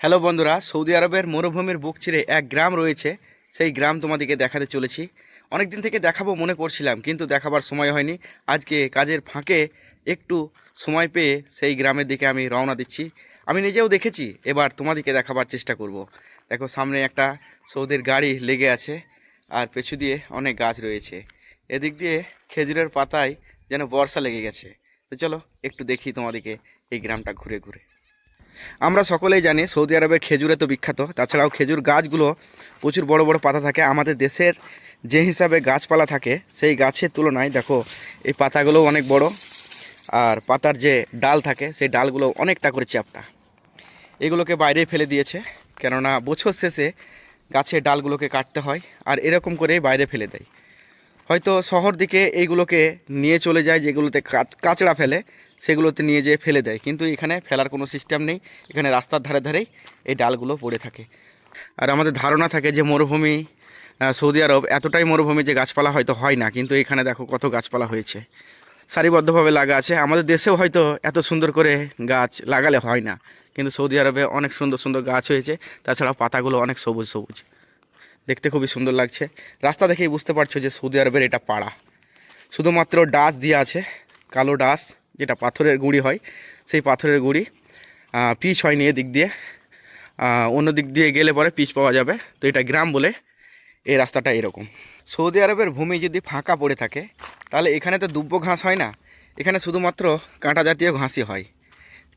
Hello বন্ধুরা, Saudi আরবের মরুভূমির বুক চিরে এক গ্রাম রয়েছে। সেই গ্রাম তোমাদেরকে দেখাতে চলেছি। অনেক দিন থেকে দেখাবো মনে করছিলাম, কিন্তু দেখাবার সময় হয়নি। আজকে কাজের ফাঁকে একটু সময় পেয়ে সেই গ্রামের দিকে আমি রওনা দিচ্ছি। আমি নিজেও দেখেছি, এবার তোমাদেরকে দেখাবার চেষ্টা করব। দেখো, সামনে একটা সৌদির গাড়ি লেগে আছে, আর পেছু দিয়ে অনেক গাছ রয়েছে। এদিক দিয়ে খেজুরের পাতায় যেন বর্ষা লেগে গেছে। তো চলো, একটু দেখি তোমাদেরকে এই গ্রামটা ঘুরে ঘুরে। আমরা সকলেই জানি সৌদি আরবের খেজুরে তো বিখ্যাত, তাছাড়াও খেজুর গাছগুলো প্রচুর বড় বড় পাতা থাকে। আমাদের দেশের যে হিসাবে গাছপালা থাকে, সেই গাছের তুলনায় দেখো, এই পাতাগুলো অনেক বড়। আর পাতার যে ডাল থাকে, সেই ডালগুলো অনেকটা করে চ্যাপটা। এগুলোকে বাইরে ফেলে দিয়েছে, কেননা বছর শেষে গাছের ডালগুলোকে কাটতে হয়, আর এরকম করেই বাইরে ফেলে দেয়। হয়তো শহর দিকে এইগুলোকে নিয়ে চলে যায়, যেগুলোতে কাচ- কাচড়া ফেলে সেগুলোতে নিয়ে যেয়ে ফেলে দেয়। কিন্তু এখানে ফেলার কোনো সিস্টেম নেই। এখানে রাস্তার ধারে ধারেই এই ডালগুলো পড়ে থাকে। আর আমাদের ধারণা থাকে যে মরুভূমি সৌদি আরব এতটাই মরুভূমি যে গাছপালা হয়তো হয় না। কিন্তু এখানে দেখো কত গাছপালা হয়েছে। সারিবদ্ধভাবে লাগা আছে। আমাদের দেশেও হয়তো এত সুন্দর করে গাছ লাগালে হয় না। কিন্তু সৌদি আরবে অনেক সুন্দর সুন্দর গাছ হয়েছে। তাছাড়া পাতাগুলো অনেক সবুজ সবুজ। দেখতে খুবই সুন্দর লাগছে। রাস্তা দেখেই বুঝতে পারছ যে সৌদি আরবের এটা পাড়া। শুধুমাত্র ডাস দিয়ে আছে, কালো ডাস যেটা পাথরের গুঁড়ি হয়, সেই পাথরের গুঁড়ি পিচ হয়নি এদিক দিয়ে। অন্য দিক দিয়ে গেলে পরে পিচ পাওয়া যাবে। তো এটা গ্রাম বলে এই রাস্তাটা এরকম। সৌদি আরবের ভূমি যদি ফাঁকা পড়ে থাকে, তাহলে এখানে তো দুব্য ঘাস হয় না। এখানে শুধুমাত্র কাঁটা জাতীয় ঘাসই হয়।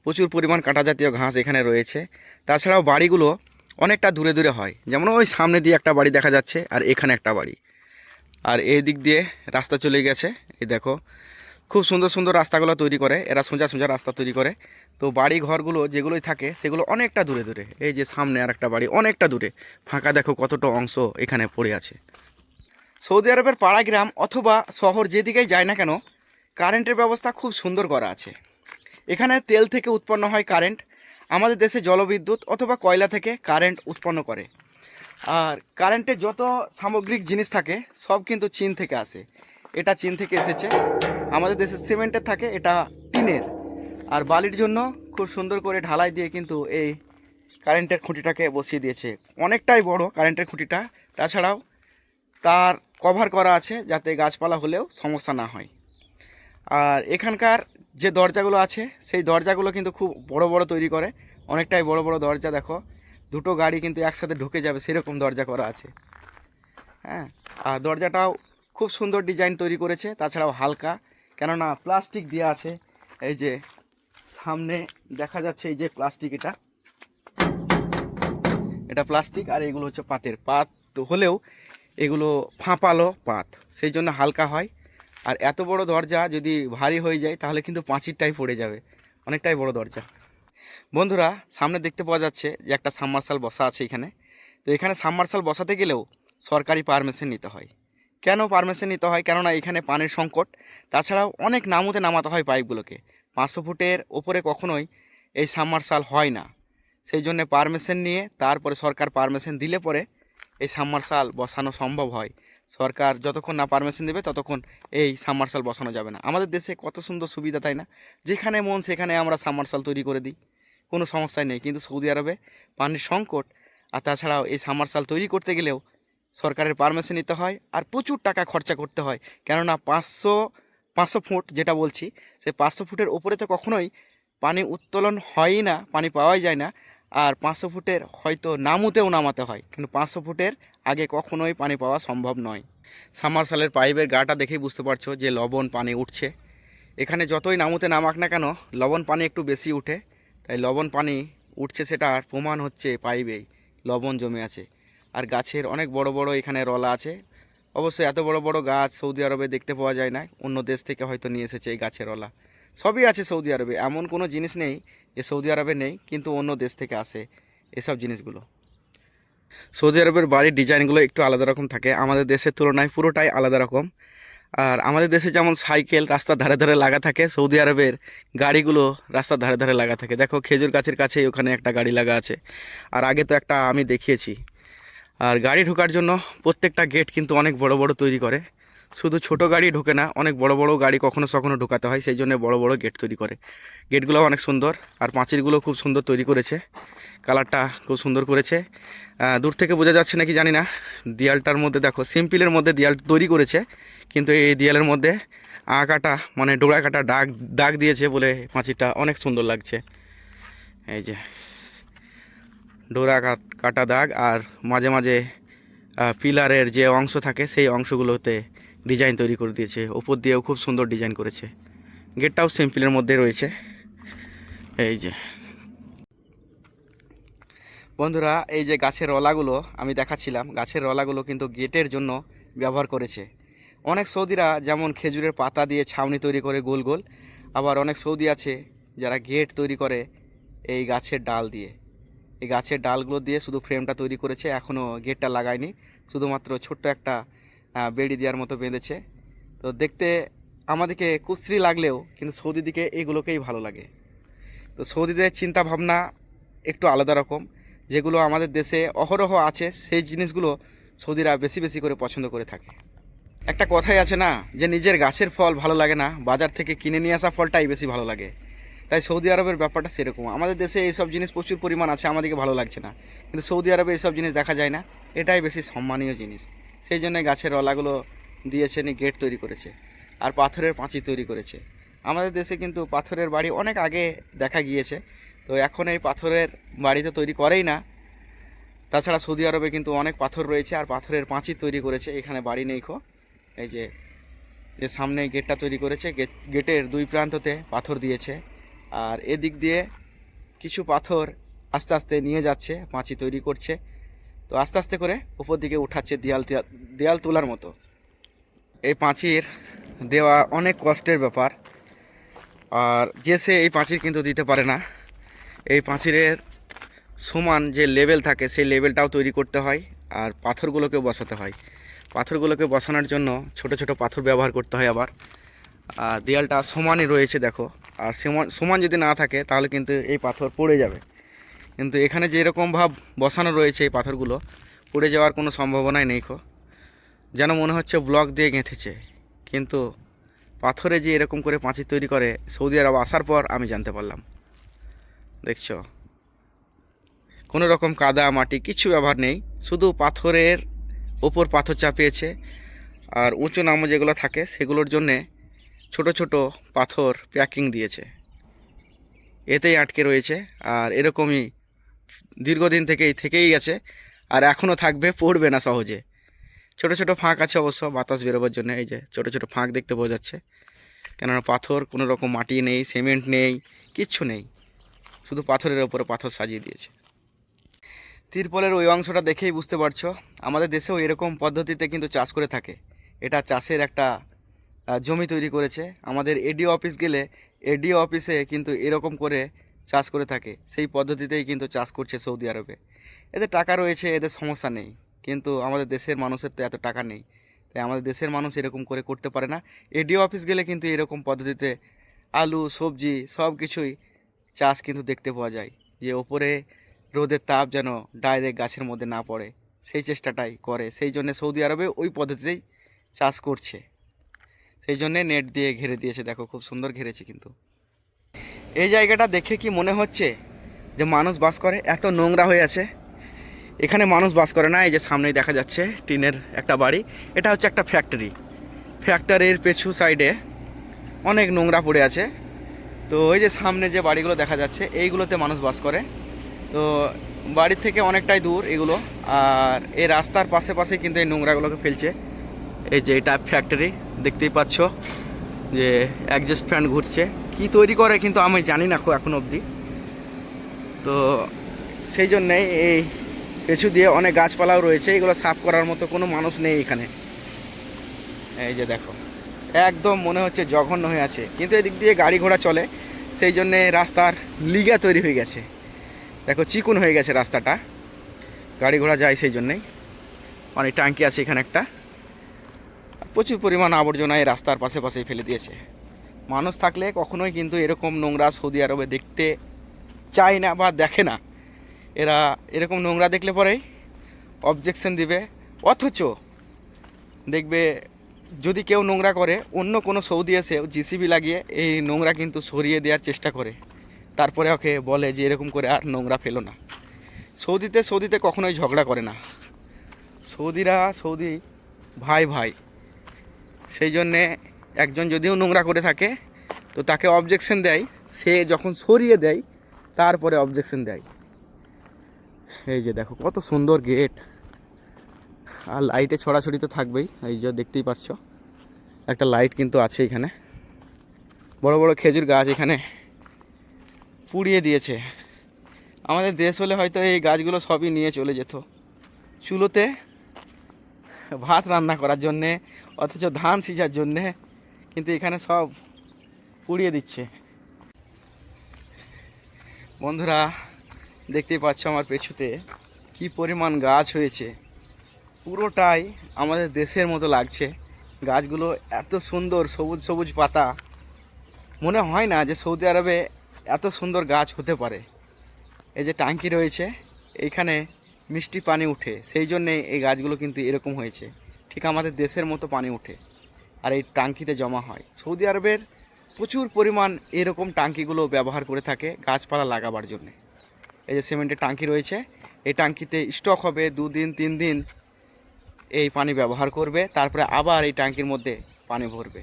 প্রচুর পরিমাণ কাঁটা জাতীয় ঘাস এখানে রয়েছে। তাছাড়াও বাড়িগুলো অনেকটা দূরে দূরে হয়। যেমন ওই সামনে দিয়ে একটা বাড়ি দেখা যাচ্ছে, আর এখানে একটা বাড়ি। আর এই দিক দিয়ে রাস্তা চলে গেছে। এই দেখো খুব সুন্দর সুন্দর রাস্তাগুলো তৈরি করে, এরা সোজা সোজা রাস্তা তৈরি করে। তো বাড়ি ঘরগুলো যেগুলোই থাকে, সেগুলো অনেকটা দূরে দূরে। এই যে সামনে আর একটা বাড়ি, অনেকটা দূরে। ফাঁকা দেখো কতটা অংশ এখানে পড়ে আছে। সৌদি আরবের পাড়া গ্রাম অথবা শহর যেদিকেই যায় না কেন, কারেন্টের ব্যবস্থা খুব সুন্দর করা আছে। এখানে তেল থেকে উৎপন্ন হয় কারেন্ট, আমাদের দেশে জলবিদ্যুৎ অথবা কয়লা থেকে কারেন্ট উৎপন্ন করে। আর কারেন্টের যত সামগ্রিক জিনিস থাকে, সব কিন্তু চীন থেকে আসে। এটা চীন থেকে এসেছে। আমাদের দেশে সিমেন্টের থাকে, এটা টিনের। আর বালির জন্য খুব সুন্দর করে ঢালাই দিয়ে কিন্তু এই কারেন্টের খুঁটিটাকে বসিয়ে দিয়েছে। অনেকটাই বড় কারেন্টের খুঁটিটা, তাছাড়াও তার কভার করা আছে যাতে গাছপালা হলেও সমস্যা না হয়। আর এখানকার যে দরজাগুলো আছে, সেই দরজাগুলো কিন্তু খুব বড় বড় তৈরি করে। অনেকটাই বড় বড় দরজা, দেখো। দুটো গাড়ি কিন্তু একসাথে ঢুকে যাবে, সেরকম দরজা করা আছে। হ্যাঁ আর দরজাটাও খুব সুন্দর ডিজাইন তৈরি করেছে, তাছাড়াও হালকা। কেননা প্লাস্টিক দেওয়া আছে, এই যে সামনে দেখা যাচ্ছে এই যে প্লাস্টিক এটা। এটা প্লাস্টিক আর এগুলো হচ্ছে পাতের পাত। তো হলেও এগুলো ফাঁপালো পাত, সেই জন্য হালকা হয়। আর এত বড় দরজা যদি ভারী হয়ে যায়, তাহলে কিন্তু পাঁচিরটাই পড়ে যাবে। অনেকটাই বড় দরজা। বন্ধুরা, সামনে দেখতে পাওয়া যাচ্ছে যে একটা সাবমার্শাল বসা আছে এখানে। তো এখানে সাবমার্শাল বসাতে গেলেও সরকারি পারমিশন নিতে হয়। কেন পারমিশন নিতে হয়? কেননা এখানে পানির সংকট। তাছাড়াও অনেক নামুতে নামাতে হয় পাইপগুলোকে। পাঁচশো ফুটের ওপরে কখনোই এই সাবমার্শাল হয় না। সেই জন্য পারমিশন নিয়ে তারপরে সরকার পারমিশন দিলে পরে এই সাবমার্শাল বসানো সম্ভব হয়। সরকার যতক্ষণ না পারমিশন দেবে ততক্ষণ এই সাবমার্শাল বসানো যাবে না। আমাদের দেশে কত সুন্দর সুবিধা, তাই না? যেখানে মন সেখানে আমরা সাবমার্শাল তৈরি করে দিই। কোনো সমস্যাই নেই। কিন্তু সৌদি আরবে পানির সংকট আর তাছাড়াও এই সাবমার্শাল তৈরি করতে গেলেও সরকারের পারমিশন নিতে হয় আর প্রচুর টাকা খরচা করতে হয়। কেননা পাঁচশো পাঁচশো ফুট যেটা বলছি সে পাঁচশো ফুটের ওপরে তো কখনোই পানি উত্তোলন হয়ই না, পানি পাওয়াই যায় না। আর পাঁচশো ফুটের হয়তো নামুতেও নামাতে হয়, কিন্তু পাঁচশো ফুটের আগে কখনোই পানি পাওয়া সম্ভব নয়। সামারসালের পাইপের গাটা দেখেই বুঝতে পারছ যে লবণ পানি উঠছে। এখানে যতই নামুতে নামাক না কেন, লবণ পানি একটু বেশি উঠে। তাই লবণ পানি উঠছে সেটার প্রমাণ হচ্ছে পাইপেই, লবণ জমে আছে। আর গাছের অনেক বড় বড় এখানে রলা আছে। অবশ্যই এত বড় বড় গাছ সৌদি আরবে দেখতে পাওয়া যায় না, অন্য দেশ থেকে হয়তো নিয়ে এসেছে এই গাছের রলা। সবই আছে সৌদি আরবে, এমন কোনো জিনিস নেই যে সৌদি আরবে নেই, কিন্তু অন্য দেশ থেকে আসে এসব জিনিসগুলো। সৌদি আরবের বাড়ির ডিজাইনগুলো একটু আলাদা রকম থাকে, আমাদের দেশের তুলনায় পুরোটাই আলাদা রকম। আর আমাদের দেশে যেমন সাইকেল রাস্তার ধারে ধারে লাগা থাকে, সৌদি আরবের গাড়িগুলো রাস্তার ধারে ধারে লাগা থাকে। দেখো খেজুর গাছের কাছেই ওখানে একটা গাড়ি লাগা আছে। আর আগে তো একটা আমি দেখিয়েছি আর গাড়ি ঢোকার জন্য প্রত্যেকটা গেট কিন্তু অনেক বড় বড় তৈরি করে। শুধু ছোট গাড়ি ঢোকে না, অনেক বড় বড় গাড়ি কখনো সখনো ঢোকাতে হয়, সেই জন্য বড় বড় গেট তৈরি করে। গেটগুলো অনেক সুন্দর, আর পাঁচিলগুলো খুব সুন্দর তৈরি করেছে। কালারটা খুব সুন্দর করেছে। দূর থেকে বোঝা যাচ্ছে নাকি জানি না। দেয়ালটার মধ্যে দেখো সিম্পলের মধ্যে দেয়াল তৈরি করেছে, কিন্তু এই দেয়ালের মধ্যে আঁকাটা মানে ডোড়া কাটা ডাক দাগ দিয়েছে বলে পাঁচিরটা অনেক সুন্দর লাগছে। এই যে ডোরা কাট- দাগ আর মাঝে মাঝে পিলারের যে অংশ থাকে সেই অংশগুলোতে ডিজাইন তৈরি করে দিয়েছে। ওপর দিয়েও খুব সুন্দর ডিজাইন করেছে। গেটটাও সিম্পলের মধ্যে রয়েছে। এই যে। বন্ধুরা, এই যে গাছের রলাগুলো আমি দেখাচ্ছিলাম, গাছের রলাগুলো কিন্তু গেটের জন্য ব্যবহার করেছে। অনেক সৌদিরা যেমন খেজুরের পাতা দিয়ে ছাউনি তৈরি করে গোল গোল, আবার অনেক সৌদি আছে যারা গেট তৈরি করে এই গাছের ডাল দিয়ে। এই গাছের ডালগুলো দিয়ে শুধু ফ্রেমটা তৈরি করেছে এখনও গেটটা লাগায়নি। শুধুমাত্র ছোট্ট একটা বেড়ি দেওয়ার মতো বেঁধেছে। তো দেখতে আমাদেরকে কুশ্রী লাগলেও কিন্তু সৌদি দিকে এইগুলোকেই ভালো লাগে। তো সৌদিদের চিন্তা ভাবনা একটু আলাদা রকম। যেগুলো আমাদের দেশে অহরহ আছে, সেই জিনিসগুলো সৌদিরা বেশি বেশি করে পছন্দ করে থাকে। একটা কথাই আছে না, যে নিজের গাছের ফল ভালো লাগে না, বাজার থেকে কিনে নিয়ে আসা ফলটাই বেশি ভালো লাগে। তাই সৌদি আরবের ব্যাপারটা সেরকম। আমাদের দেশে এইসব জিনিস প্রচুর পরিমাণ আছে, আমাদেরকে ভালো লাগছে না। কিন্তু সৌদি আরবে এইসব জিনিস দেখা যায় না। এটাই বেশি সম্মানীয় জিনিস। সেই জন্য গাছের রলাগুলো দিয়েছে নি গেট তৈরি করেছে। আর পাথরের পাঁচি তৈরি করেছে। আমাদের দেশে কিন্তু পাথরের বাড়ি অনেক আগে দেখা গিয়েছে। তো এখন এই পাথরের বাড়ি তো তৈরি করেই না। তাছাড়া সৌদি আরবে কিন্তু অনেক পাথর রয়েছে, আর পাথরের পাঁচি তৈরি করেছে। এখানে বাড়ি নেই খো এই যে যে সামনে গেটটা তৈরি করেছে। গেট- গেটের দুই প্রান্ততে পাথর দিয়েছে। আর এদিক দিয়ে কিছু পাথর আস্তে আস্তে নিয়ে যাচ্ছে পাঁচি তৈরি করছে। তো আস্তে আস্তে করে উপর দিকে উঠাচ্ছে দেয়াল, দেয়াল- তোলার মতো। এই পাঁচির দেওয়া অনেক কষ্টের ব্যাপার। আর যে সে এই পাঁচির কিন্তু দিতে পারে না। এই পাঁচিরের সমান যে লেভেল থাকে, সেই লেভেলটাও তৈরি করতে হয় আর পাথরগুলোকে বসাতে হয়। পাথরগুলোকে বসানোর জন্য ছোট ছোট পাথর ব্যবহার করতে হয় আবার। দেয়ালটা সমানই রয়েছে, দেখো। আর সমান সমান যদি না থাকে, তাহলে কিন্তু এই পাথর পড়ে যাবে। কিন্তু এখানে যে এরকম ভাব বসানো রয়েছে এই পাথরগুলো, পড়ে যাওয়ার কোনো সম্ভাবনাই নেই খো যেন মনে হচ্ছে ব্লক দিয়ে গেঁথেছে। কিন্তু পাথরে যে এরকম করে পাঁচির তৈরি করে, সৌদি আরব আসার পর আমি জানতে পারলাম। দেখছ? কোনো রকম কাদা, মাটি, কিছু ব্যবহার নেই। শুধু পাথরের ওপর পাথর চাপিয়েছে। আর উঁচু নামো যেগুলো থাকে, সেগুলোর জন্যে ছোট ছোট পাথর প্যাকিং দিয়েছে। এতেই আটকে রয়েছে আর এরকমই দীর্ঘদিন থেকেই থেকেই গেছে আর এখনও থাকবে, পড়বে না সহজে। ছোট ছোট ফাঁক আছে অবশ্য বাতাস বেরোবার জন্য, এই যে ছোট ছোট ফাঁক দেখতে পাওয়া যাচ্ছে। কেননা পাথর কোনো রকম মাটি নেই, সিমেন্ট নেই, কিচ্ছু নেই। শুধু পাথরের ওপরে পাথর সাজিয়ে দিয়েছে। তিরপলের ওই অংশটা দেখেই বুঝতে পারছ, আমাদের দেশেও এরকম পদ্ধতিতে কিন্তু চাষ করে থাকে। এটা চাষের একটা জমি তৈরি করেছে। আমাদের এডিও অফিস গেলে এডিও অফিসে কিন্তু এরকম করে চাষ করে থাকে। সেই পদ্ধতিতেই কিন্তু চাষ করছে সৌদি আরবে। এদের টাকা রয়েছে এদের সমস্যা নেই। কিন্তু আমাদের দেশের মানুষের তো এত টাকা নেই। তাই আমাদের দেশের মানুষ এরকম করে করতে পারে না। এডিও অফিস গেলে কিন্তু এরকম পদ্ধতিতে আলু, সবজি সব কিছুই চাষ কিন্তু দেখতে পাওয়া যায়। যে ওপরে রোদের তাপ যেন ডাইরেক্ট গাছের মধ্যে না পড়ে। সেই চেষ্টাটাই করে। সেই জন্য সৌদি আরবে ওই পদ্ধতিতেই চাষ করছে। সেই জন্যে নেট দিয়ে ঘিরে দিয়েছে। দেখো, খুব সুন্দর ঘিরেছে কিন্তু। এই জায়গাটা দেখে কি মনে হচ্ছে যে মানুষ বাস করে? এত নোংরা হয়ে আছে। এখানে মানুষ বাস করে না, এই যে সামনেই দেখা যাচ্ছে টিনের একটা বাড়ি। এটা হচ্ছে একটা ফ্যাক্টরি। ফ্যাক্টরির পেছু সাইডে অনেক নোংরা পড়ে আছে। তো ওই যে সামনে যে বাড়িগুলো দেখা যাচ্ছে, এইগুলোতে মানুষ বাস করে। তো বাড়ির থেকে অনেকটাই দূর এগুলো। আর এই রাস্তার পাশে পাশে কিন্তু এই নোংরাগুলোকে ফেলছে। এই যে এটা ফ্যাক্টরি। দেখতেই পাচ্ছ যে অ্যাডজাস্ট ফ্যান ঘুরছে। কি তৈরি করে কিন্তু আমি জানি না এখন অবধি। তো সেই জন্যেই এই পেছু দিয়ে অনেক গাছপালাও রয়েছে, এগুলো সাফ করার মতো কোনো মানুষ নেই এখানে। এই যে দেখো, একদম মনে হচ্ছে জঘন্য হয়ে আছে। কিন্তু এদিক দিয়ে গাড়ি ঘোড়া চলে, সেই জন্যে রাস্তার লিগা তৈরি হয়ে গেছে। দেখো, চিকুন হয়ে গেছে রাস্তাটা। গাড়ি ঘোড়া যায় সেই জন্যেই। অনেক ট্যাঙ্কি আছে এখানে একটা। প্রচুর পরিমাণ আবর্জনা এই রাস্তার পাশে পাশেই ফেলে দিয়েছে। মানুষ থাকলে কখনোই কিন্তু এরকম নোংরা সৌদি আরবে দেখতে চায় না বা দেখে না। এরা এরকম নোংরা দেখলে পরেই অবজেকশন দিবে। অথচ দেখবে যদি কেউ নোংরা করে, অন্য কোনো সৌদি এসে জিসিবি লাগিয়ে এই নোংরা কিন্তু সরিয়ে দেওয়ার চেষ্টা করে। তারপরে ওকে বলে যে এরকম করে আর নোংরা ফেলো না। সৌদিতে সৌদিতে কখনোই ঝগড়া করে না। সৌদিরা সৌদি ভাই ভাই। সেই জন্যে একজন যদিও নোংরা করে থাকে, তো তাকে অবজেকশন দেয়। সে যখন সরিয়ে দেয়, তারপরে অবজেকশন দেয়। এই যে দেখো, কত সুন্দর গেট আর লাইটে ছড়াছড়ি তো থাকবেই, এই যে দেখতেই পাচ্ছ একটা লাইট কিন্তু আছে এখানে। বড় বড় খেজুর গাছ এখানে পুড়িয়ে দিয়েছে। আমাদের দেশ হলে হয়তো এই গাছগুলো সবই নিয়ে চলে যেত। চুলোতে ভাত রান্না করার জন্যে, অথচ ধান সিঁচার জন্যে, কিন্তু এখানে সব পুড়িয়ে দিচ্ছে। বন্ধুরা দেখতেই পাচ্ছ আমার পেছুতে কি পরিমাণ গাছ হয়েছে। পুরোটাই আমাদের দেশের মতো লাগছে। গাছগুলো এত সুন্দর সবুজ সবুজ পাতা। মনে হয় না যে সৌদি আরবে এত সুন্দর গাছ হতে পারে। এই যে টাঙ্কি রয়েছে, এইখানে মিষ্টি পানি উঠে। সেই জন্যে এই গাছগুলো কিন্তু এরকম হয়েছে। ঠিক আমাদের দেশের মতো পানি উঠে আর এই টাঙ্কিতে জমা হয়। সৌদি আরবের প্রচুর পরিমাণ এরকম টাঙ্কিগুলো ব্যবহার করে থাকে গাছপালা লাগাবার জন্যে। এই যে সিমেন্টের টাঙ্কি রয়েছে, এই টাঙ্কিতে স্টক হবে দুদিন, তিন দিন এই পানি ব্যবহার করবে, তারপরে আবার এই ট্যাঙ্কির মধ্যে পানি ভরবে।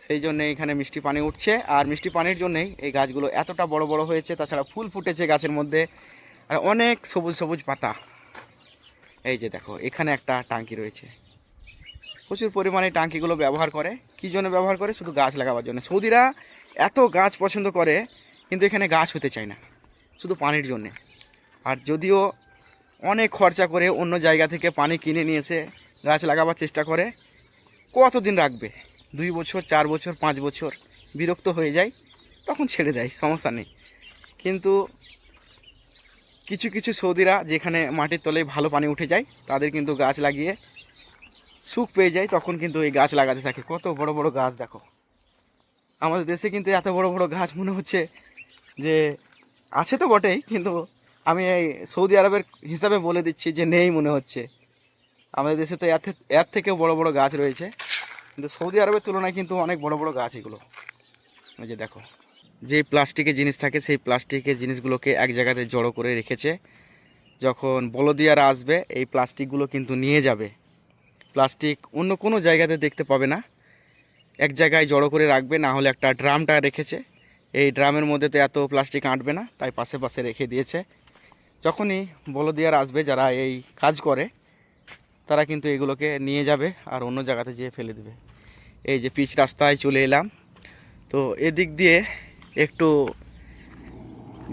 সেই জন্য এখানে মিষ্টি পানি উঠছে। আর মিষ্টি পানির জন্যেই এই গাছগুলো এতটা বড় বড় হয়েছে, তাছাড়া ফুল ফুটেছে গাছের মধ্যে। আর অনেক সবুজ সবুজ পাতা। এই যে দেখো, এখানে একটা টাঙ্কি রয়েছে। প্রচুর পরিমাণে টাঙ্কিগুলো ব্যবহার করে। কী জন্য ব্যবহার করে? শুধু গাছ লাগাবার জন্য। সৌদিরা এত গাছ পছন্দ করে, কিন্তু এখানে গাছ হতে চায় না, শুধু পানির জন্যে। আর যদিও অনেক খরচা করে অন্য জায়গা থেকে পানি কিনে নিয়ে এসে গাছ লাগাবার চেষ্টা করে, কতদিন রাখবে? দুই বছর, চার বছর, পাঁচ বছর বিরক্ত হয়ে যায়, তখন ছেড়ে দেয়, সমস্যা নেই। কিন্তু কিছু কিছু সৌদিরা যেখানে মাটির তলায় ভালো পানি উঠে যায়, তাদের কিন্তু গাছ লাগিয়ে সুখ পেয়ে যায়, তখন কিন্তু এই গাছ লাগাতে থাকে। কত বড় বড় গাছ দেখো। আমাদের দেশে কিন্তু এত বড় বড় গাছ মনে হচ্ছে যে আছে তো বটেই, কিন্তু আমি এই সৌদি আরবের হিসাবে বলে দিচ্ছি যে নেই মনে হচ্ছে। আমাদের দেশে তো এর থে- এর থেকেও বড় বড় গাছ রয়েছে। কিন্তু সৌদি আরবের তুলনায় কিন্তু অনেক বড় বড় গাছ এগুলো। ওই যে দেখো। যে প্লাস্টিকের জিনিস থাকে, সেই প্লাস্টিকের জিনিসগুলোকে এক জায়গাতে জড়ো করে রেখেছে। যখন বলদিয়ারা আসবে, এই প্লাস্টিকগুলো কিন্তু নিয়ে যাবে। প্লাস্টিক অন্য কোনো জায়গাতে দেখতে পাবে না। এক জায়গায় জড়ো করে রাখবে, না হলে একটা ড্রামটা রেখেছে। এই ড্রামের মধ্যে তো এত প্লাস্টিক আঁটবে না, তাই পাশে পাশে রেখে দিয়েছে। যখনই বলদিয়ার আসবে, যারা এই কাজ করে, তারা কিন্তু এগুলোকে নিয়ে যাবে আর অন্য জায়গাতে যেয়ে ফেলে দেবে। এই যে পিচ রাস্তায় চলে এলাম। তো এদিক দিয়ে একটু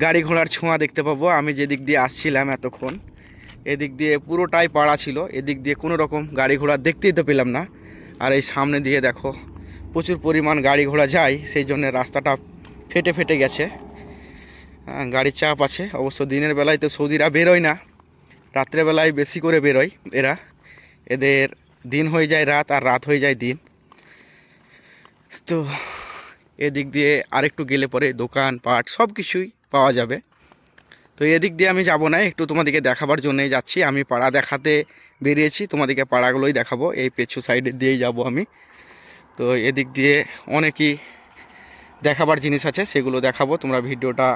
গাড়ি ঘোড়ার ছোঁয়া দেখতে পাবো। আমি যেদিক দিয়ে আসছিলাম এতক্ষণ, এদিক দিয়ে পুরোটাই পাড়া ছিল। এদিক দিয়ে কোনো রকম গাড়ি ঘোড়া দেখতেই তো পেলাম না। আর এই সামনে দিয়ে দেখো, প্রচুর পরিমাণ গাড়ি ঘোড়া যায়, সেই জন্য রাস্তাটা ফেটে ফেটে গেছে। গাড়ির চাপ আছে। অবশ্য দিনের বেলায় তো সৌদিরা বেরোয় না। রাত্রেবেলায় বেশি করে বেরোয় এরা। এদের দিন হয়ে যায় রাত, আর রাত হয়ে যায় দিন। তো এদিক দিয়ে আরেকটু গেলে পরে দোকান, পাট সব কিছুই পাওয়া যাবে। তো এদিক দিয়ে আমি যাব না, একটু তোমাদেরকে দেখাবার জন্যই যাচ্ছি। আমি পাড়া দেখাতে বেরিয়েছি, তোমাদেরকে পাড়াগুলোই দেখাবো। এই পেছু সাইডে দিয়েই যাব আমি। তো এদিক দিয়ে অনেকই দেখাবার জিনিস আছে, সেগুলো দেখাবো। তোমরা ভিডিওটা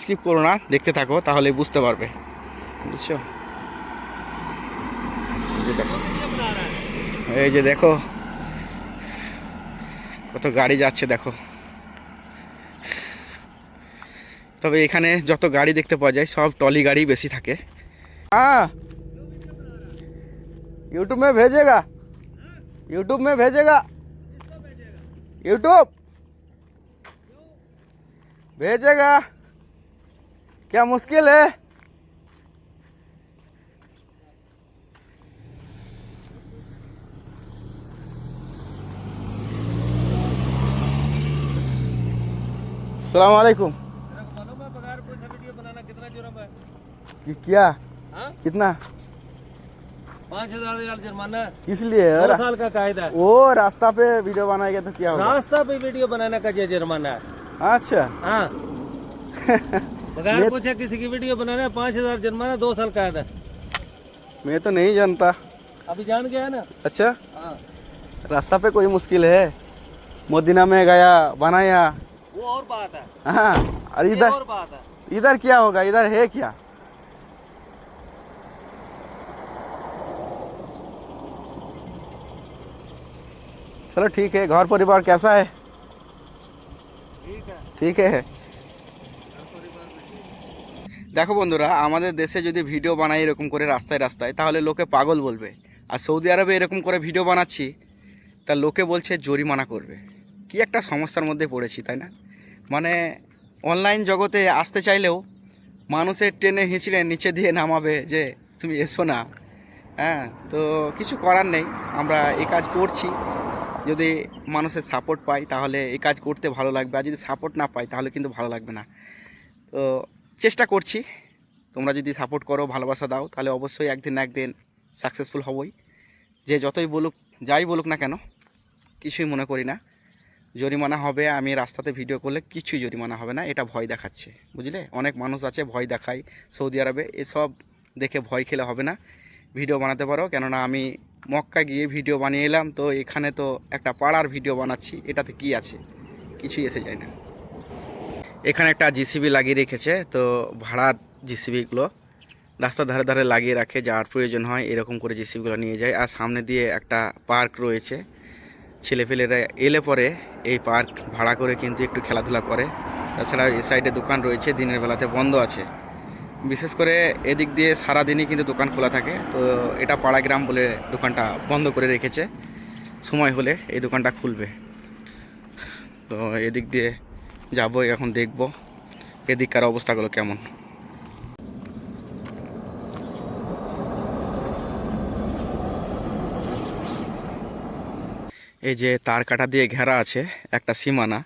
স্কিপ করো না, দেখতে থাকো, তাহলে বুঝতে পারবে। বুঝছ? এই যে দেখো, কত গাড়ি যাচ্ছে, দেখো। তবে এখানে যত গাড়ি দেখতে পাওয়া যায় সব টলি গাড়ি বেশি থাকে हाँ यूट्यूब में भेजेगा यूट्यूब में भेजेगा यूट्यूब भेजेगा क्या मुश्किल है सलाम कि- क्या? हाँ? कितना? पाँच हज़ार रियाल जुर्माना। है किस दो साल का कायदा। वो रास्ता पे वीडियो बनाएगा तो क्या होगा? रास्ता पे वीडियो बनाने का ये जुर्माना? है अच्छा। हाँ। बगैर पूछे किसी की वीडियो बनाना है पाँच हज़ार जुर्माना दो साल कायदा। है मैं तो नहीं जानता। अभी जान गया है ना? अच्छा। हाँ। रास्ता पे कोई मुश्किल है? मोदिना में गया बनाया। वो और बात है। हाँ। और इधर और बात है। इधर क्या होगा? इधर है क्या? चलो ठीक है घर परिवार कैसा है ठीक है ঠিক है দেখো বন্ধুরা আমাদের দেশে যদি ভিডিও বানাই এরকম করে রাস্তায় রাস্তায় তাহলে লোকে পাগল বলবে আর সৌদি আরবে এরকম করে ভিডিও বানাচ্ছি তা লোকে বলছে জরিমানা করবে কি একটা সমস্যার মধ্যে পড়েছি তাই না মানে অনলাইন জগতে আসতে চাইলেও মানুষের টেনে হিঁচড়ে নিচে দিয়ে নামাবে যে তুমি এসো না হ্যাঁ তো কিছু করার নেই আমরা এই কাজ করছি যদি মানুষের সাপোর্ট পাই, তাহলে এই কাজ করতে ভালো লাগবে। আর যদি সাপোর্ট না পাই, তাহলে কিন্তু ভালো লাগবে না। তো চেষ্টা করছি। তোমরা যদি সাপোর্ট করো, ভালোবাসা দাও, তাহলে অবশ্যই একদিন না একদিন সাকসেসফুল হবই। যে যতই বলুক, যাই বলুক না কেন, কিছুই মনে করি না। জরিমানা হবে, আমি রাস্তাতে ভিডিও করলে কিছুই জরিমানা হবে না, এটা ভয় দেখাচ্ছে। বুঝলে? অনেক মানুষ আছে, ভয় দেখায়। সৌদি আরবে, এসব দেখে ভয় খেলে হবে না। ভিডিও বানাতে পারো, কেননা আমি মক্কা গিয়ে ভিডিও বানিয়ে এলাম, তো এখানে তো একটা পাড়ার ভিডিও বানাচ্ছি, এটাতে কি আছে? কিছুই এসে যায় না। এখানে একটা জিসিবি লাগিয়ে রেখেছে, তো ভাড়া জিসিবিগুলো রাস্তার ধারে ধারে লাগিয়ে রাখে, যার প্রয়োজন হয় এরকম করে জিসিবিগুলো নিয়ে যায়। আর সামনে দিয়ে একটা পার্ক রয়েছে, ছেলেপেলেরা এলে পরে এই পার্ক ভাড়া করে কিন্তু একটু খেলাধুলা করে। তাছাড়া এই সাইডে দোকান রয়েছে, দিনের বেলাতে বন্ধ আছে। বিশেষ করে এদিক দিয়ে সারাদিনই কিন্তু দোকান খোলা থাকে। তো এটা পাড়া গ্রাম বলে দোকানটা বন্ধ করে রেখেছে। সময় হলে এই দোকানটা খুলবে। তো এদিক দিয়ে যাব, এখন দেখব এদিককার অবস্থাগুলো কেমন। এই যে তার কাটা দিয়ে ঘেরা আছে একটা সীমানা।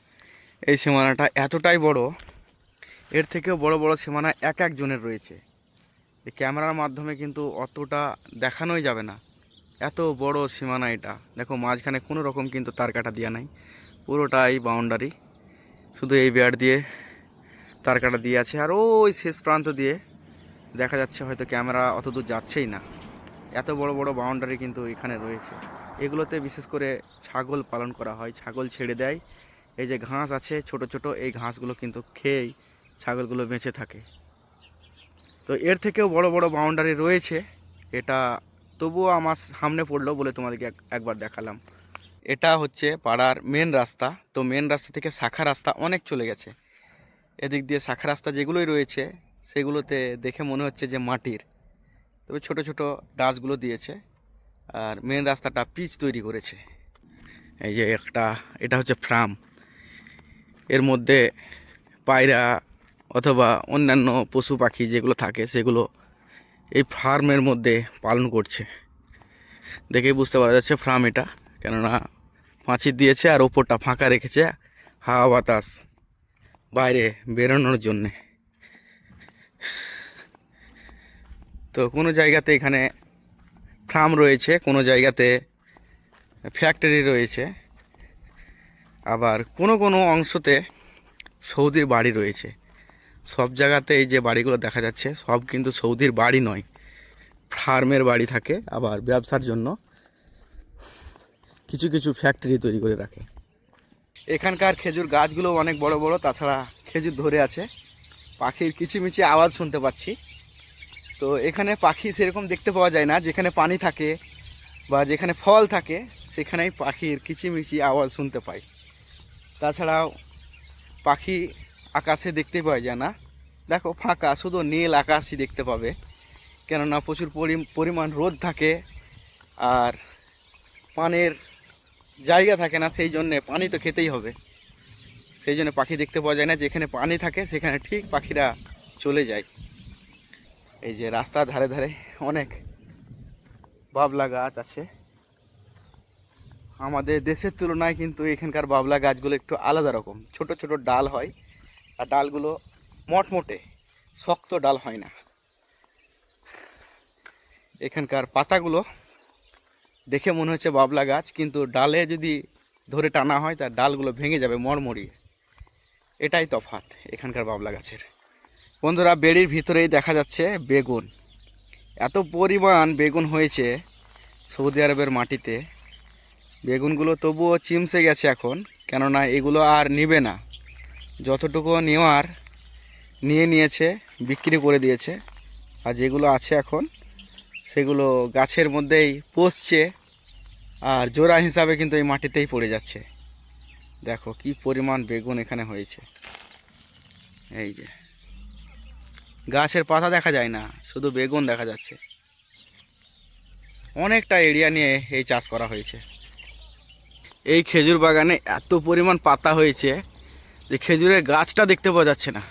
এই সীমানাটা এতটাই বড় এর থেকেও বড় বড় সীমানা এক একজনের রয়েছে। এই ক্যামেরার মাধ্যমে কিন্তু অতটা দেখানোই যাবে না। এত বড় সীমানা এটা। দেখো, মাঝখানে কোনো রকম কিন্তু তার কাটা দেওয়া নাই। পুরোটাই বাউন্ডারি শুধু এই বেয়ার দিয়ে তার কাটা দিয়ে আছে। আর ওই শেষ প্রান্ত দিয়ে দেখা যাচ্ছে হয়তো ক্যামেরা অত দূর যাচ্ছেই না। এত বড় বড় বাউন্ডারি কিন্তু এখানে রয়েছে। এগুলোতে বিশেষ করে ছাগল পালন করা হয়। ছাগল ছেড়ে দেয়। এই যে ঘাস আছে, ছোট ছোট, এই ঘাসগুলো কিন্তু খেয়েই ছাগলগুলো বেঁচে থাকে। তো এর থেকেও বড় বড় বাউন্ডারি রয়েছে। এটা তবুও আমার সামনে পড়ল বলে তোমাদেরকে এক- একবার দেখালাম। এটা হচ্ছে পাড়ার মেন রাস্তা। তো মেন রাস্তা থেকে শাখা রাস্তা অনেক চলে গেছে। এদিক দিয়ে শাখা রাস্তা যেগুলোই রয়েছে, সেগুলোতে দেখে মনে হচ্ছে যে মাটির। তবে ছোট ছোট গাছগুলো দিয়েছে। আর মেন রাস্তাটা পিচ তৈরি করেছে। এই যে একটা, এটা হচ্ছে ফ্রাম। এর মধ্যে পায়রা অথবা অন্যান্য পশু পাখি যেগুলো থাকে, সেগুলো এই ফার্মের মধ্যে পালন করছে। দেখেই বুঝতে পারা যাচ্ছে ফার্ম এটা, কেননা পাঁচির দিয়েছে আর ওপরটা ফাঁকা রেখেছে হাওয়া বাতাস বাইরে বেরোনোর জন্যে। তো কোনো জায়গাতে এখানে ফার্ম রয়েছে, কোনো জায়গাতে ফ্যাক্টরি রয়েছে, আবার কোনো কোনো অংশতে সৌদির বাড়ি রয়েছে। সব জায়গাতে এই যে বাড়িগুলো দেখা যাচ্ছে, সব কিন্তু সৌদির বাড়ি নয়। ফার্মের বাড়ি থাকে আবার ব্যবসার জন্য। কিছু কিছু ফ্যাক্টরি তৈরি করে রাখে। এখানকার খেজুর গাছগুলো অনেক বড় বড়, তাছাড়া খেজুর ধরে আছে। পাখির কিচিমিচি আওয়াজ শুনতে পাচ্ছি। তো এখানে পাখি সেরকম দেখতে পাওয়া যায় না, যেখানে পানি থাকে বা যেখানে ফল থাকে, সেখানেই পাখির কিচিমিচি আওয়াজ শুনতে পাই। তাছাড়াও পাখি আকাশে দেখতে পাওয়া যায় না। দেখো ফাঁকা, শুধু নীল আকাশই দেখতে পাবে। কেননা প্রচুর পরি- পরিমাণ রোদ থাকে আর পানের জায়গা থাকে না, সেই জন্যে পানি তো খেতেই হবে। সেই জন্য পাখি দেখতে পাওয়া যায় না, যেখানে পানি থাকে সেখানে ঠিক পাখিরা চলে যায়। এই যে রাস্তার ধারে ধারে অনেক বাবলা গাছ আছে। আমাদের দেশের তুলনায় কিন্তু এখানকার বাবলা গাছগুলো একটু আলাদা রকম। ছোট ছোট ডাল হয় আর ডালগুলো মটমোটে, শক্ত ডাল হয় না। এখানকার পাতাগুলো দেখে মনে হচ্ছে বাবলা গাছ, কিন্তু ডালে যদি ধরে টানা হয়, তার ডালগুলো ভেঙে যাবে মরমরিয়ে এটাই তফাৎ এখানকার বাবলা গাছের। বন্ধুরা, বেড়ির ভিতরেই দেখা যাচ্ছে বেগুন। এত পরিমাণ বেগুন হয়েছে সৌদি আরবের মাটিতে। বেগুনগুলো তবুও চিমসে গেছে এখন, কেননা এগুলো আর নিবে না। যতটুকু নেওয়ার নিয়ে নিয়েছে, বিক্রি করে দিয়েছে, আর যেগুলো আছে এখন, সেগুলো গাছের মধ্যেই পচছে, আর জোড়া হিসাবে কিন্তু এই মাটিতেই পড়ে যাচ্ছে। দেখো কি পরিমাণ বেগুন এখানে হয়েছে। এই যে। গাছের পাতা দেখা যায় না, শুধু বেগুন দেখা যাচ্ছে। অনেকটা এরিয়া নিয়ে এই চাষ করা হয়েছে। এই খেজুর বাগানে এত পরিমাণ পাতা হয়েছে যে খেজুরের গাছটা দেখতে পাওয়া যাচ্ছে না।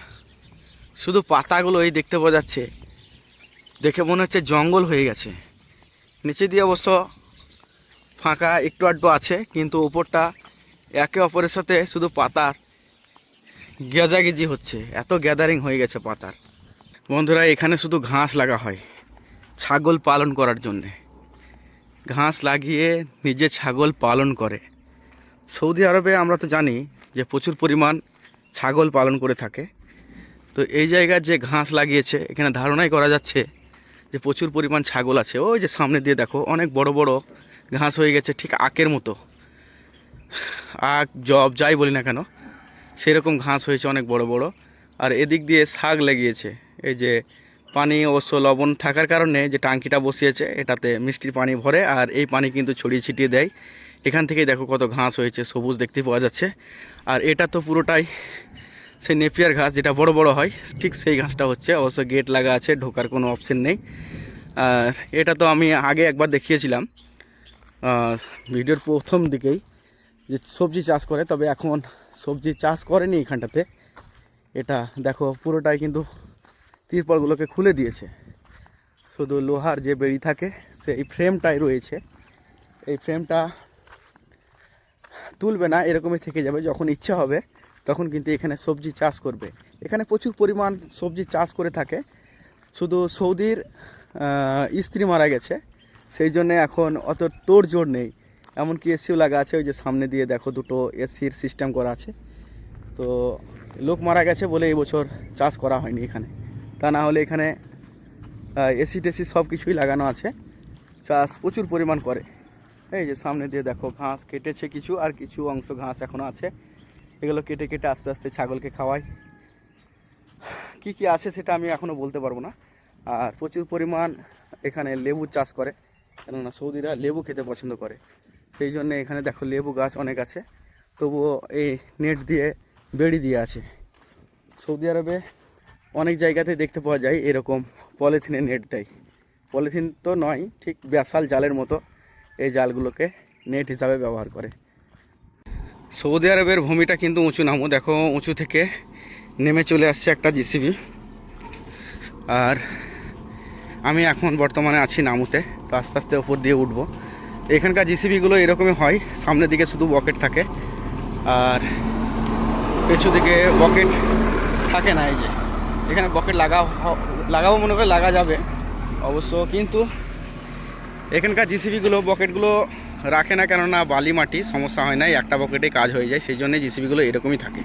শুধু পাতাগুলোই দেখতে পাওয়া যাচ্ছে। দেখে মনে হচ্ছে জঙ্গল হয়ে গেছে। নিচে দিয়ে অবশ্য ফাঁকা একটু আধটু আছে, কিন্তু উপরটা একে অপরের সাথে শুধু পাতার গেজাগেজি হচ্ছে। এত গ্যাদারিং হয়ে গেছে পাতার। বন্ধুরা, এখানে শুধু ঘাস লাগা হয় ছাগল পালন করার জন্যে। ঘাস লাগিয়ে নিজে ছাগল পালন করে। সৌদি আরবে আমরা তো জানি যে প্রচুর পরিমাণ ছাগল পালন করে থাকে। তো এই জায়গার যে ঘাস লাগিয়েছে, এখানে ধারণাই করা যাচ্ছে যে প্রচুর পরিমাণ ছাগল আছে। ওই যে সামনে দিয়ে দেখো, অনেক বড় বড় ঘাস হয়ে গেছে ঠিক আখের মতো। আখ, জব, যাই বলি না কেন, সেরকম ঘাস হয়েছে অনেক বড় বড়। আর এদিক দিয়ে শাক লাগিয়েছে। এই যে পানি, অবশ্য লবণ থাকার কারণে যে টাঙ্কিটা বসিয়েছে, এটাতে মিষ্টির পানি ভরে আর এই পানি কিন্তু ছড়িয়ে ছিটিয়ে দেয়। এখান থেকেই দেখো কত ঘাস হয়েছে, সবুজ দেখতে পাওয়া যাচ্ছে। আর এটা তো পুরোটাই সেই নেপিয়ার ঘাস, যেটা বড় বড় হয়, ঠিক সেই ঘাসটা হচ্ছে। অবশ্য গেট লাগা আছে, ঢোকার কোনো অপশন নেই। আর এটা তো আমি আগে একবার দেখিয়েছিলাম। ভিডিওর প্রথম দিকেই যে সবজি চাষ করে, তবে এখন সবজি চাষ করেনি এখানটাতে। এটা দেখো, পুরোটাই কিন্তু তিরপলগুলোকে খুলে দিয়েছে। শুধু লোহার যে বেড়ি থাকে, সেই ফ্রেমটাই রয়েছে। এই ফ্রেমটা তুলবে না, এরকমই থেকে যাবে। যখন ইচ্ছা হবে, তখন কিন্তু এখানে সবজি চাষ করবে। এখানে প্রচুর পরিমাণ সবজি চাষ করে থাকে। শুধু সৌদির স্ত্রী মারা গেছে। সেই জন্য এখন অত তোড় জোর নেই। এমনকি এসিও লাগা আছে, ওই যে সামনে দিয়ে দেখো দুটো এসির সিস্টেম করা আছে। তো লোক মারা গেছে বলে এই বছর চাষ করা হয়নি এখানে। তা না হলে এখানে এসি টেসি সব কিছুই লাগানো আছে। চাষ প্রচুর পরিমাণ করে। এই যে সামনে দিয়ে দেখো ঘাস কেটেছে কিছু আর কিছু অংশ ঘাস এখনও আছে। এগুলো কেটে কেটে আস্তে আস্তে ছাগলকে খাওয়াই। কি কি আছে সেটা আমি এখনও বলতে পারব না। আর প্রচুর পরিমাণ এখানে লেবু চাষ করে, কেননা সৌদিরা লেবু খেতে পছন্দ করে। সেই জন্য এখানে দেখো লেবু গাছ অনেক আছে। তবুও এই নেট দিয়ে বেড়ি দিয়ে আছে। সৌদি আরবে অনেক জায়গাতে দেখতে পাওয়া যায় এরকম পলিথিনে নেট দেয়। পলিথিন তো নয়, ঠিক ব্যাসাল জালের মতো। জালগুলোকে নেট হিসাবে ব্যবহার করে। সৌদি আরবের ভূমিটা কিন্তু উঁচু নামো দেখো উঁচু থেকে নেমে চলে আসছে একটা জিসিবি। আর আমি এখন বর্তমানে আছি নামুতে, তো আস্তে আস্তে ওপর দিয়ে উঠবো। এখানকার জিসিবিগুলো এরকমই হয়, সামনের দিকে শুধু বকেট থাকে। আর পেছু দিকে বকেট থাকে না, এই যে। এখানে বকেট লাগা, লাগাবো মনে করে লাগা যাবে, অবশ্য কিন্তু এখানকার জিসিবিগুলো বকেটগুলো রাখে না, কেননা বালি মাটি, সমস্যা হয় না একটা বকেটে কাজ হয়ে যায়, সেই জন্য জিসিবিগুলো এরকমই থাকে।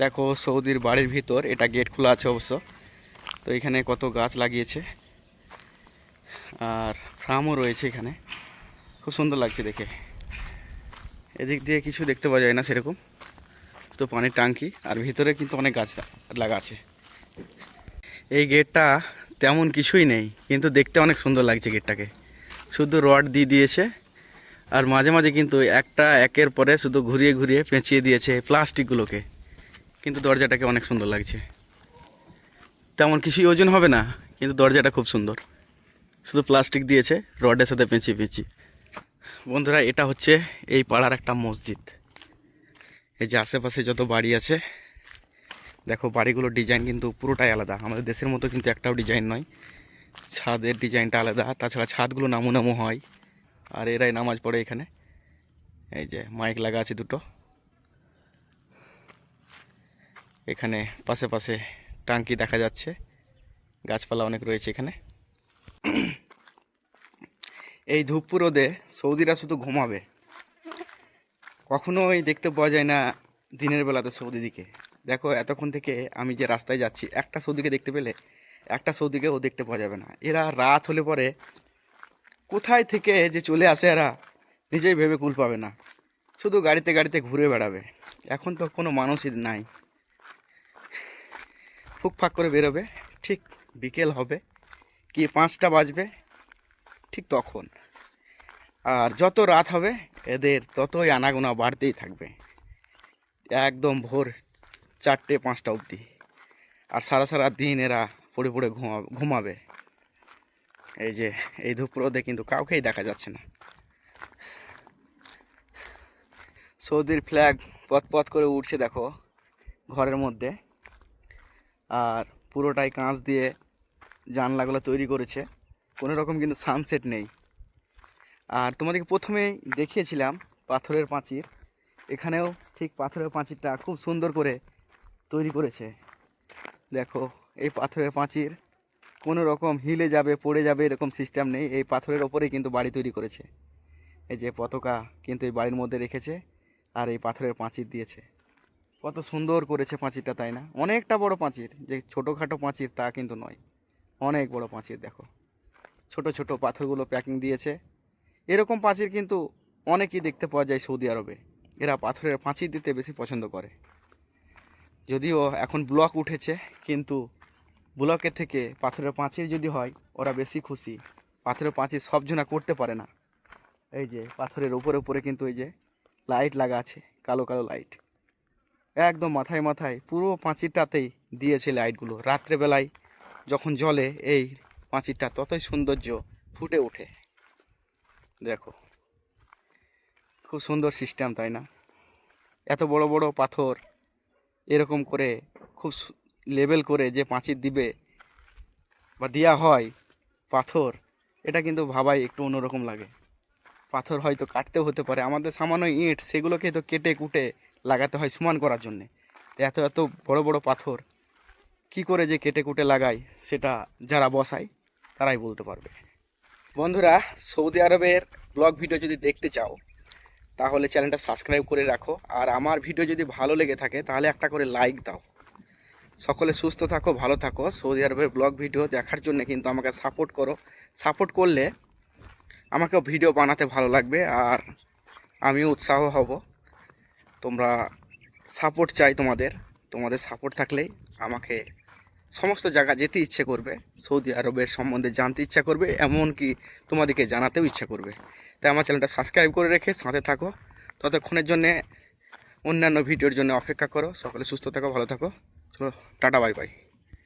দেখো সৌদির বাড়ির ভিতর, এটা গেট খোলা আছে অবশ্য। তো এখানে কত গাছ লাগিয়েছে। আর ফার্মও রয়েছে এখানে। খুব সুন্দর লাগছে দেখে। এদিক দিয়ে কিছু দেখতে পাওয়া যায় না সেরকম। তো পানির ট্যাঙ্কি, আর ভিতরে কিন্তু অনেক গাছ লাগা আছে। এই গেটটা তেমন কিছুই নেই, কিন্তু দেখতে অনেক সুন্দর লাগছে গেটটাকে। শুধু রড দিয়ে দিয়েছে, আর মাঝে মাঝে কিন্তু একটা একের পরে শুধু ঘুরিয়ে ঘুরিয়ে পেঁচিয়ে দিয়েছে প্লাস্টিকগুলোকে। কিন্তু দরজাটাকে অনেক সুন্দর লাগছে। তেমন কিছুই ওজন হবে না, কিন্তু দরজাটা খুব সুন্দর। শুধু প্লাস্টিক দিয়েছে, রডের সাথে পেঁচিয়ে পেঁচিয়ে। বন্ধুরা, এটা হচ্ছে এই পাড়ার একটা মসজিদ। এই যে আশেপাশে যত বাড়ি আছে দেখো বাড়িগুলোর ডিজাইন কিন্তু পুরোটাই আলাদা। আমাদের দেশের মতো কিন্তু একটাও ডিজাইন নয়। ছাদের ডিজাইনটা আলাদা, তাছাড়া ছাদগুলো নামু নামু হয়। আর এরাই নামাজ পড়ে এখানে। এই যে মাইক লাগা আছে দুটো। এখানে পাশে পাশে টাঙ্কি দেখা যাচ্ছে। গাছপালা অনেক রয়েছে এখানে। এই ধূপপুর রোদে সৌদিরা শুধু ঘুমাবে। কখনোই দেখতে পাওয়া যায় না দিনের বেলাতে সৌদি দিকে। দেখো, এতক্ষণ থেকে আমি যে রাস্তায় যাচ্ছি, একটা সৌদিকে দেখতে পেলে একটা সৌদিকে ও দেখতে পাওয়া যাবে না। এরা রাত হলে পরে কোথায় থেকে যে চলে আসে এরা নিজেই ভেবে কুল পাবে না। শুধু গাড়িতে গাড়িতে ঘুরে বেড়াবে। এখন তো কোনো মানুষই নাই। ফুকফাক করে বেরোবে। ঠিক বিকেল হবে। কি পাঁচটা বাজবে? ঠিক তখন। আর যত রাত হবে, এদের ততই আনাগোনা বাড়তেই থাকবে। একদম ভোর চারটে, পাঁচটা অবধি। আর সারা সারা দিন এরা পড়ে পড়ে ঘুমা, ঘুমাবে। এই যে, এই ধূপ রোদে কিন্তু কাউকেই দেখা যাচ্ছে না। সৌদির ফ্ল্যাগ পথ করে উঠছে দেখো, ঘরের মধ্যে। আর পুরোটাই কাঁচ দিয়ে জানলাগুলো তৈরি করেছে। কোনো রকম কিন্তু সানসেট নেই। আর তোমাদেরকে প্রথমেই দেখিয়েছিলাম পাথরের পাঁচির। এখানেও ঠিক পাথরের পাঁচিরটা খুব সুন্দর করে তৈরি করেছে। দেখো, এই পাথরের পাঁচির কোনো রকম হিলে যাবে, পড়ে যাবে এরকম সিস্টেম নেই। এই পাথরের ওপরেই কিন্তু বাড়ি তৈরি করেছে। এই যে পতাকা কিন্তু এই বাড়ির মধ্যে রেখেছে আর এই পাথরের পাঁচির দিয়েছে। কত সুন্দর করেছে পাঁচিরটা তাই না? অনেকটা বড় পাঁচির যে ছোটোখাটো পাঁচির তা কিন্তু নয়। অনেক বড় পাঁচির দেখো। ছোট ছোট পাথরগুলো প্যাকিং দিয়েছে। এরকম পাঁচির কিন্তু অনেকই দেখতে পাওয়া যায় সৌদি আরবে। এরা পাথরের পাঁচির দিতে বেশি পছন্দ করে। যদিও এখন ব্লক উঠেছে, কিন্তু ব্লকের থেকে পাথরের পাঁচির যদি হয়, ওরা বেশি খুশি। পাথরের পাঁচির সব জনা করতে পারে না। এই যে পাথরের উপরে উপরে কিন্তু এই যে লাইট লাগা আছে, কালো কালো লাইট একদম মাথায় মাথায় পুরো পাঁচিরটাতেই দিয়েছে লাইটগুলো রাত্রেবেলায় যখন জলে এই পাঁচিরটা ততই সৌন্দর্য ফুটে ওঠে। দেখো, খুব সুন্দর সিস্টেম তাই না? এত বড় বড় পাথর এরকম করে খুব লেবেল করে যে পাঁচির দিবে বা দেওয়া হয় পাথর, এটা কিন্তু ভাবাই একটু অন্যরকম লাগে। পাথর হয়তো কাটতেও হতে পারে, আমাদের সামান্য ইট সেগুলোকে তো কেটে কুটে লাগাতে হয় সমান করার জন্যে। এত এত বড় বড় পাথর কি করে যে কেটে কুটে লাগায় সেটা যারা বসায় তারাই বলতে পারবে। বন্ধুরা, সৌদি আরবের ব্লগ ভিডিও যদি দেখতে চাও তাহলে চ্যানেলটা সাবস্ক্রাইব করে রাখো। আর আমার ভিডিও যদি ভালো লেগে থাকে, তাহলে একটা করে লাইক দাও। সকলে সুস্থ থাকো, ভালো থাকো। সৌদি আরবের ব্লগ ভিডিও দেখার জন্য কিন্তু আমাকে সাপোর্ট করো। সাপোর্ট করলে আমাকেও ভিডিও বানাতে ভালো লাগবে, আর আমিও উৎসাহ হব। তোমরা সাপোর্ট চাই তোমাদের। তোমাদের সাপোর্ট থাকলেই আমাকে সমস্ত জায়গা যেতে ইচ্ছে করবে। সৌদি আরবের সম্বন্ধে জানতে ইচ্ছা করবে, এমনকি তোমাদেরকে জানাতেও ইচ্ছা করবে। তাই আমার চ্যানেলটা সাবস্ক্রাইব করে রেখে সাথে থাকো। ততক্ষণের জন্যে অন্যান্য ভিডিওর জন্য অপেক্ষা করো। সকলে সুস্থ থাকো, ভালো থাকো। চলো, টাটা বাই বাই